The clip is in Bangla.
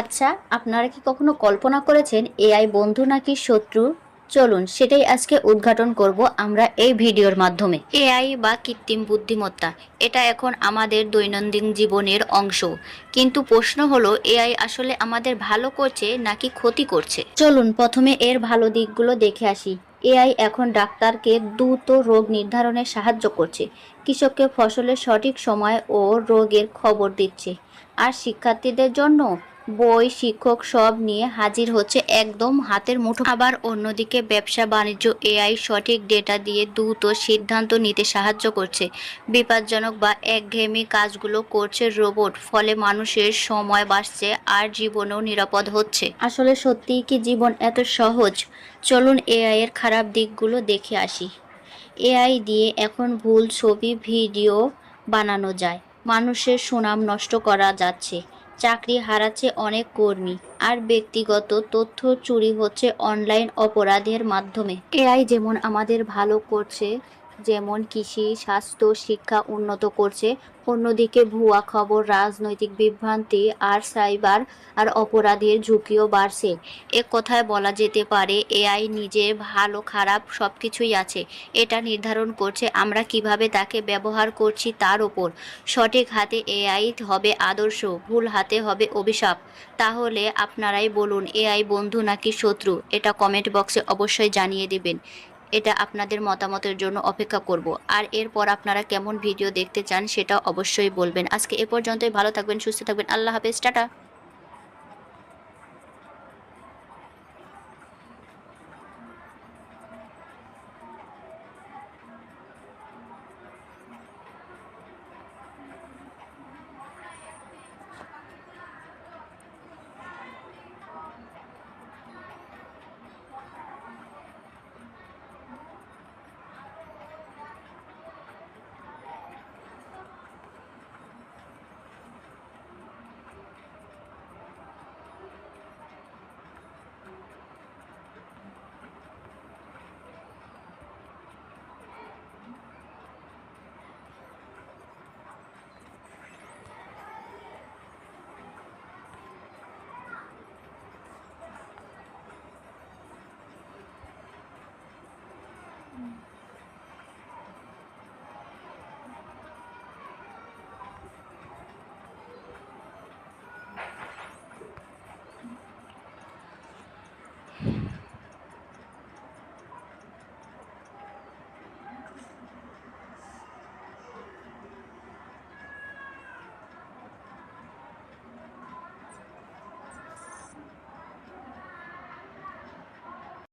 আচ্ছা আপনারা কি কখনো কল্পনা করেছেন এআই বন্ধু নাকি শত্রু? চলুন সেটাই আজকে উদ্ঘাটন করব আমরা এই ভিডিওর মাধ্যমে। এআই বা কৃত্রিম বুদ্ধিমত্তা এটা এখন আমাদের দৈনন্দিন জীবনের অংশ। কিন্তু প্রশ্ন হলো এআই আসলে আমাদের ভালো করছে নাকি ক্ষতি করছে? চলুন প্রথমে এর ভালো দিকগুলো দেখে আসি। এআই এখন ডাক্তারকে দ্রুত রোগ নির্ধারণে সাহায্য করছে কৃষককে ফসলের সঠিক সময় ও রোগের খবর দিচ্ছে। আর শিক্ষার্থীদের জন্য বই, শিক্ষক সব নিয়ে হাজির হচ্ছে একদম হাতের মুঠো। আবার অন্যদিকে ব্যবসা বাণিজ্য, এআই সঠিক ডেটা দিয়ে দ্রুত সিদ্ধান্ত নিতে সাহায্য করছে। বিপজ্জনক বা একঘেয়েমি কাজগুলো করছে রোবট, ফলে মানুষের সময় বাঁচছে আর জীবনও নিরাপদ হচ্ছে। আসলে সত্যিই কি জীবন এত সহজ? চলুন এআই এর খারাপ দিকগুলো দেখে আসি। এআই দিয়ে এখন ভুল ছবি, ভিডিও বানানো যায়। মানুষের সুনাম নষ্ট করা যাচ্ছে। চাকরি হারাচ্ছে অনেক কর্মী। আর ব্যক্তিগত তথ্য চুরি হচ্ছে অনলাইন অপরাধের মাধ্যমে। এআই যেমন আমাদের ভালো করছে যেমন কৃষি, স্বাস্থ্য, শিক্ষা উন্নত করছে। অন্যদিকে ভুয়া খবর, রাজনৈতিক বিভ্রান্তি আর সাইবার আর অপরাধের ঝুঁকিও বাড়ছে। এক কথায় বলা যেতে পারে, এআই নিজে ভালো, খারাপ সব কিছুই আছে। এটা নির্ধারণ করছে আমরা কীভাবে তাকে ব্যবহার করছি তার ওপর। সঠিক হাতে এআই হবে আদর্শ, ভুল হাতে হবে অভিশাপ। তাহলে আপনারাই বলুন, এআই বন্ধু নাকি শত্রু? এটা কমেন্ট বক্সে অবশ্যই জানিয়ে দেবেন। এটা আপনাদের মতামতের জন্য অপেক্ষা করব। আর এরপর আপনারা কেমন ভিডিও দেখতে চান সেটা অবশ্যই বলবেন। আজকে এ পর্যন্তই। ভালো থাকবেন, সুস্থ থাকবেন। আল্লাহ হাফেজ। টাটা।